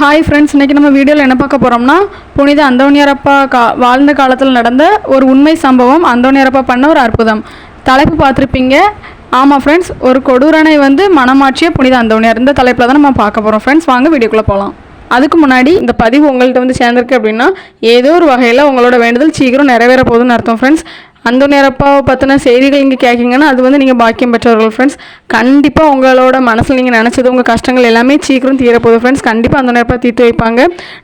Hi friends இன்றைக்கி நம்ம வீடியோவில் என்ன பார்க்க போகிறோம்னா புனித அந்தோணியாரப்பா கா வாழ்ந்த காலத்தில் நடந்த ஒரு உண்மை சம்பவம் அந்தோணியாரப்பா பண்ண ஒரு அற்புதம். தலைப்பு பார்த்துருப்பீங்க. ஆமாம் ஃப்ரெண்ட்ஸ் ஒரு கொடூரனை வந்து மனமாற்றிய புனித அந்தோனியார். இந்த தலைப்பில் தான் நம்ம பார்க்க போகிறோம் ஃப்ரெண்ட்ஸ் வாங்க வீடியோக்குள்ளே போகலாம் அதுக்கு முன்னாடி இந்த பதிவு உங்கள்கிட்ட வந்து சேர்ந்துருக்கு அப்படின்னா ஏதோ ஒரு வகையில் உங்களோட வேண்டுதல் சீக்கிரம் நிறைவேற போகுதுன்னு அர்த்தம் ஃப்ரெண்ட்ஸ் அந்த நேரப்பாவை பற்றின செய்திகள் இங்கே கேட்கிங்கன்னா அது வந்து நீங்கள் பாக்கியம் பெற்றவர்கள் ஃப்ரெண்ட்ஸ் கண்டிப்பாக உங்களோட மனசில் நீங்கள் நினச்சது உங்கள் கஷ்டங்கள் எல்லாமே சீக்கிரம் தீரப்போகுது ஃப்ரெண்ட்ஸ் கண்டிப்பாக அந்த நேரப்பா தீர்த்து வைப்பாங்க.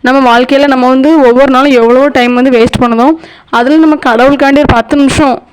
நம்ம வாழ்க்கையில் நம்ம வந்து ஒவ்வொரு நாளும் எவ்வளோ டைம் வந்து வேஸ்ட் பண்ணுதோம். அதில் நம்ம கடவுளுக்காண்டி ஒரு பத்து நிமிஷம்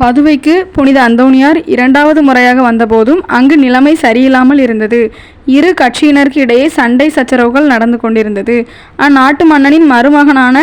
பதுவைக்கு புனித அந்தோனியார் இரண்டாவது முறையாக வந்தபோதும் அங்கு நிலைமை சரியில்லாமல் இருந்தது. இரு கட்சியினருக்கு இடையே சண்டை சச்சரவுகள் நடந்து கொண்டிருந்தது. அந்நாட்டு மன்னனின் மருமகனான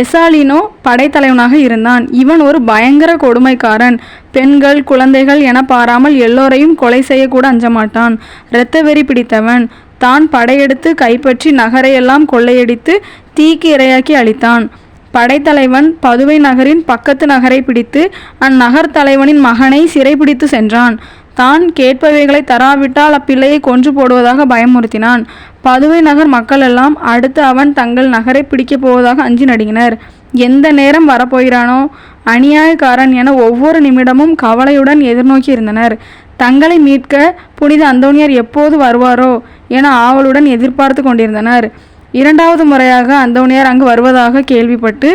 எசாலினோ படைத்தலைவனாக இருந்தான். இவன் ஒரு பயங்கர கொடுமைக்காரன். பெண்கள் குழந்தைகள் என பாராமல் எல்லோரையும் கொலை செய்யக்கூட அஞ்சமாட்டான். இரத்த வெறி பிடித்தவன். தான் படையெடுத்து கைப்பற்றி நகரையெல்லாம் கொள்ளையடித்து தீக்கு இரையாக்கி அளித்தான் படைத்தலைவன் பதுவை நகரின் பக்கத்து நகரை பிடித்து அந்நகர் தலைவனின் மகனை சிறைபிடித்து சென்றான். தான் கேட்பவைகளை தராவிட்டால் அப்பிள்ளையை கொன்று போடுவதாக பயமுறுத்தினான். பதுவை நகர் மக்கள் எல்லாம் அடுத்து அவன் தங்கள் நகரை பிடிக்கப் போவதாக அஞ்சி நடுங்கினர். எந்த நேரம் வரப்போகிறானோ? அநியாயக்காரன் என ஒவ்வொரு நிமிடமும் கவலையுடன் எதிர்நோக்கி இருந்தனர். தங்களை மீட்க புனித அந்தோணியார் எப்போது வருவாரோ? என ஆவலுடன் எதிர்பார்த்து கொண்டிருந்தனர். இரண்டாவது முறையாக அந்தோணியார் அங்கு வருவதாக கேள்விப்பட்டு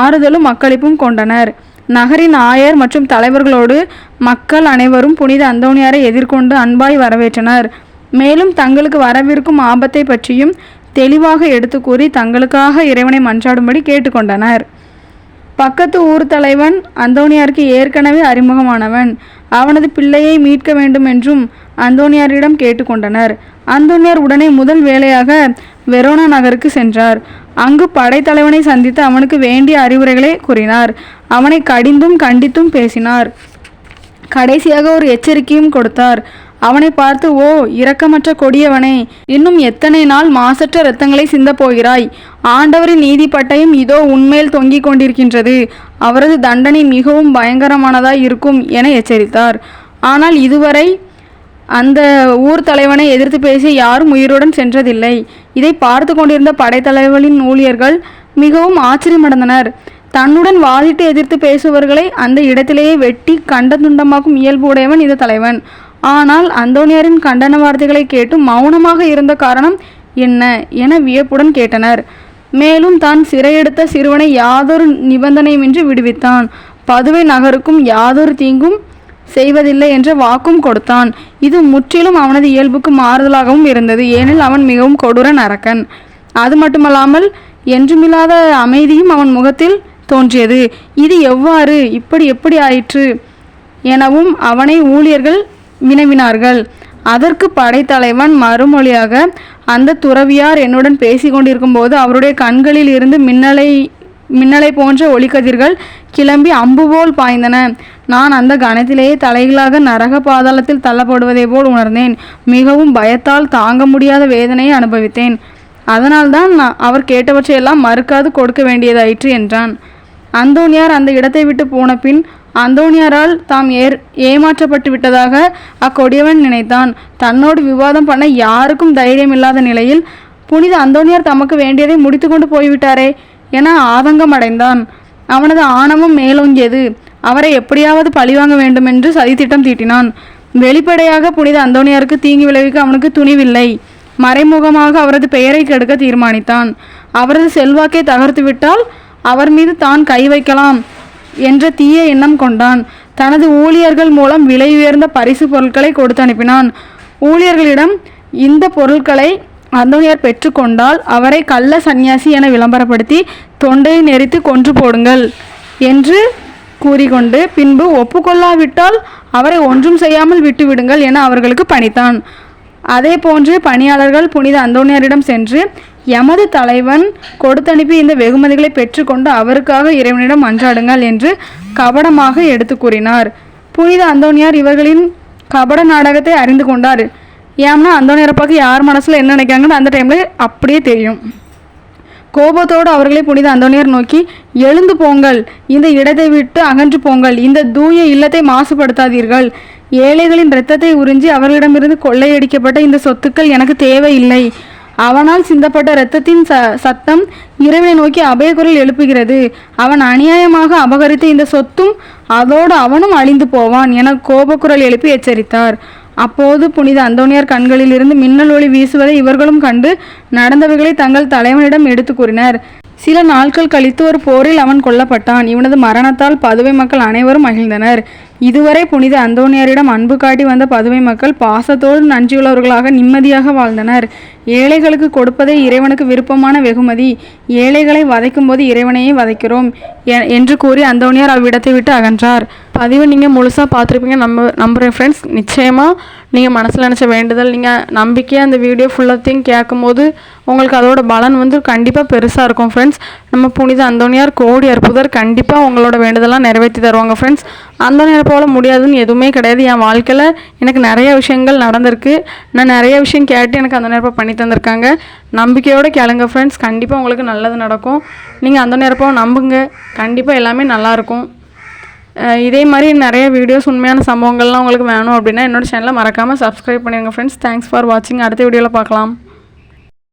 ஆறுதலும் மக்களிப்பும் கொண்டனர். நகரின் ஆயர் மற்றும் தலைவர்களோடு மக்கள் அனைவரும் புனித அந்தோணியாரை எதிர்கொண்டு அன்பாய் வரவேற்றனர். மேலும் தங்களுக்கு வரவிருக்கும் ஆபத்தை பற்றியும் தெளிவாக எடுத்து கூறி தங்களுக்காக இறைவனை மன்றாடும்படி கேட்டுக்கொண்டனர். பக்கத்து ஊர் தலைவன் அந்தோணியாருக்கு ஏற்கனவே அறிமுகமானவன். அவனது பிள்ளையை மீட்க வேண்டும் என்றும் அந்தோனியாரிடம் கேட்டுக்கொண்டனர். அந்தோனியார் உடனே முதல் வேலையாக வெரோனா நகருக்கு சென்றார். அங்கு படைத்தலைவனை சந்தித்து அவனுக்கு வேண்டிய அறிவுரைகளை கூறினார். அவனை கடிந்தும் கண்டித்தும் பேசினார். கடைசியாக ஒரு எச்சரிக்கையும் கொடுத்தார். அவனை பார்த்து ஓ இரக்கமற்ற கொடியவனே இன்னும் எத்தனை நாள் மாசற்ற இரத்தங்களை சிந்தப் போகிறாய் ஆண்டவரின் நீதி பட்டயம் இதோ உண்மையில் தொங்கிக் கொண்டிருக்கின்றது. அவரது தண்டனை மிகவும் பயங்கரமானதாய் இருக்கும் என எச்சரித்தார். ஆனால் இதுவரை அந்த ஊர் தலைவனை எதிர்த்து பேசி யாரும் உயிருடன் சென்றதில்லை. இதை பார்த்து கொண்டிருந்த படைத்தலைவரின் ஊழியர்கள் மிகவும் ஆச்சரியமடைந்தனர். தன்னுடன் வாதிட்டு எதிர்த்து பேசுபவர்களை அந்த இடத்திலேயே வெட்டி கண்ட துண்டமாக்கும் இயல்பு உடையவன் இந்த தலைவன். ஆனால் அந்தோனியாரின் கண்டன வார்த்தைகளை கேட்டு மௌனமாக இருந்த காரணம் என்ன என வியப்புடன் கேட்டனர். மேலும் தான் சிறையெடுத்த சிறுவனை யாதொரு நிபந்தனையுமின்றி விடுவித்தான். பதுவை நகருக்கும் யாதொரு தீங்கும் செய்வதில்லை என்ற வாக்கும் கொடுத்தான். இது முற்றிலும் அவனது இயல்புக்கு மாறுதலாகவும் இருந்தது. ஏனில் அவன் மிகவும் கொடூரன் அரக்கன் அது மட்டுமல்லாமல் என்றுமில்லாத அமைதியும் அவன் முகத்தில் தோன்றியது. இது எவ்வாறு இப்படி எப்படி ஆயிற்று எனவும் அவனை ஊழியர்கள் வினவினார்கள். அதற்கு படைத்தலைவன் மறுமொழியாக அந்த துறவியார் என்னுடன் பேசிக்கொண்டிருக்கும் போது அவருடைய கண்களில் இருந்து மின்னலை மின்னலை போன்ற ஒளிக்கதிர்கள் கிளம்பி அம்பு போல் பாய்ந்தன. நான் அந்த கணத்திலேயே தலைகளாக நரக பாதாளத்தில் தள்ளப்படுவதை போல் உணர்ந்தேன். மிகவும் பயத்தால் தாங்க முடியாத வேதனையை அனுபவித்தேன். அதனால்தான் நான் அவர் கேட்டவற்றையெல்லாம் மறுக்காது கொடுக்க வேண்டியதாயிற்று என்றான். அந்தோனியார் அந்த இடத்தை விட்டு போன பின் அந்தோனியாரால் தாம் ஏர் ஏமாற்றப்பட்டு விட்டதாக அக்கொடியவன் நினைத்தான். தன்னோடு விவாதம் பண்ண யாருக்கும் தைரியம் இல்லாத நிலையில் புனித அந்தோனியார் தமக்கு வேண்டியதை முடித்துக்கொண்டு போய்விட்டாரே என ஆதங்கம் அடைந்தான் அவனது ஆணவம் மேலோங்கியது. அவரை எப்படியாவது பழிவாங்க வேண்டும் என்று சதித்திட்டம் தீட்டினான். வெளிப்படையாக புனித அந்தோனியாருக்கு தீங்கு விளைவிக்க அவனுக்கு துணிவில்லை. மறைமுகமாக அவரது பெயரை கெடுக்க தீர்மானித்தான். அவரது செல்வாக்கை தகர்த்துவிட்டால் அவர் மீது தான் கை வைக்கலாம் என்ற தீய எண்ணம் கொண்டான். தனது ஊழியர்கள் மூலம் விலை உயர்ந்த பரிசு பொருட்களை கொடுத்து அனுப்பினான் ஊழியர்களிடம் இந்த பொருட்களை அந்தோனியார் பெற்றுக்கொண்டால் அவரை கள்ள சந்நியாசி என விளம்பரப்படுத்தி தொண்டையை நெரித்து கொன்று போடுங்கள் என்று கூறிக்கொண்டு பின்பு ஒப்புக்கொள்ளாவிட்டால் அவரை ஒன்றும் செய்யாமல் விட்டுவிடுங்கள் என அவர்களுக்கு பணித்தான். அதே போன்று பணியாளர்கள் புனித அந்தோனியாரிடம் சென்று எமது தலைவன் கொடுத்தனுப்பி இந்த வெகுமதிகளை பெற்றுக்கொண்டு அவருக்காக இறைவனிடம் மன்றாடுங்கள் என்று கபடமாக எடுத்து கூறினார். புனித அந்தோனியார் இவர்களின் கபட நாடகத்தை அறிந்து கொண்டார். ஏம்னா அந்தோனியாரப்பாக்கு யார் மனசில் என்ன நினைக்காங்கன்னு அந்த டைமில் அப்படியே தெரியும். கோபத்தோடு அவர்களை புனித அந்தோனியார் நோக்கி எழுந்து போங்கள். இந்த இடத்தை விட்டு அகன்று போங்கள். இந்த தூய இல்லத்தை மாசுபடுத்தாதீர்கள். ஏழைகளின் இரத்தத்தை உறிஞ்சி அவர்களிடமிருந்து கொள்ளையடிக்கப்பட்ட இந்த சொத்துக்கள் எனக்கு தேவையில்லை. அவனால் சிந்தப்பட்ட இரத்தத்தின் ச சத்தம் இறைவனை நோக்கி அபயகுரல் எழுப்புகிறது. அவன் அநியாயமாக அபகரித்த இந்த சொத்தும் அதோடு அவனும் அழிந்து போவான் என கோபக்குரல் எழுப்பி எச்சரித்தார். அப்போது புனித அந்தோனியார் கண்களில் இருந்து மின்னல் ஒளி வீசுவதை இவர்களும் கண்டு நடந்தவைகளை தங்கள் தலைவனிடம் எடுத்து கூறினர். சில நாட்கள் கழித்து ஒரு போரில் அவன் கொல்லப்பட்டான். இவனது மரணத்தால் பதுவை மக்கள் அனைவரும் மகிழ்ந்தனர். இதுவரை புனித அந்தோனியாரிடம் அன்பு காட்டி வந்த பதுவை மக்கள் பாசத்தோடு நன்றியுள்ளவர்களாக நிம்மதியாக வாழ்ந்தனர். ஏழைகளுக்கு கொடுப்பதே இறைவனுக்கு விருப்பமான வெகுமதி. ஏழைகளை வதைக்கும் போது இறைவனையே வதைக்கிறோம் என்று கூறி அந்தோனியார் அவ்விடத்தை விட்டு அகன்றார். பதிவு நீங்கள் முழுசாக பார்த்துருப்பீங்க நம்ப நம்புகிறேன் ஃப்ரெண்ட்ஸ் நிச்சயமாக நீங்கள் மனசில் நினச்ச வேண்டுதல் நீங்கள் நம்பிக்கையாக அந்த வீடியோ ஃபுல்லாத்தையும் கேட்கும்போது உங்களுக்கு அதோட பலன் வந்து கண்டிப்பாக பெருசாக இருக்கும் ஃப்ரெண்ட்ஸ் நம்ம புனித அந்தோனியார் கோடி அற்புதர் கண்டிப்பாக உங்களோட வேண்டுதலாம் நிறைவேற்றி தருவாங்க ஃப்ரெண்ட்ஸ் அந்த நேரம் போல முடியாதுன்னு எதுவுமே கிடையாது. என் வாழ்க்கையில் எனக்கு நிறைய விஷயங்கள் நடந்திருக்கு. நான் நிறைய விஷயம் கேட்டு எனக்கு அந்த நேரப்போ பண்ணி தந்திருக்காங்க. நம்பிக்கையோடு கேளுங்க ஃப்ரெண்ட்ஸ் கண்டிப்பாக உங்களுக்கு நல்லது நடக்கும். நீங்கள் அந்த நேரப்போ நம்புங்க. கண்டிப்பாக எல்லாமே நல்லாயிருக்கும் இதே மாதிரி நிறைய வீடியோஸ் உண்மையான சம்பவங்கள்லாம் உங்களுக்கு வேணும் அப்படின்னா என்னோடய சேனலை மறக்காமல் சப்ஸ்கிரைப் பண்ணிடுங்க ஃப்ரெண்ட்ஸ் தேங்க்ஸ் ஃபார் வாட்சிங் அடுத்த வீடியோவில் பார்க்கலாம்.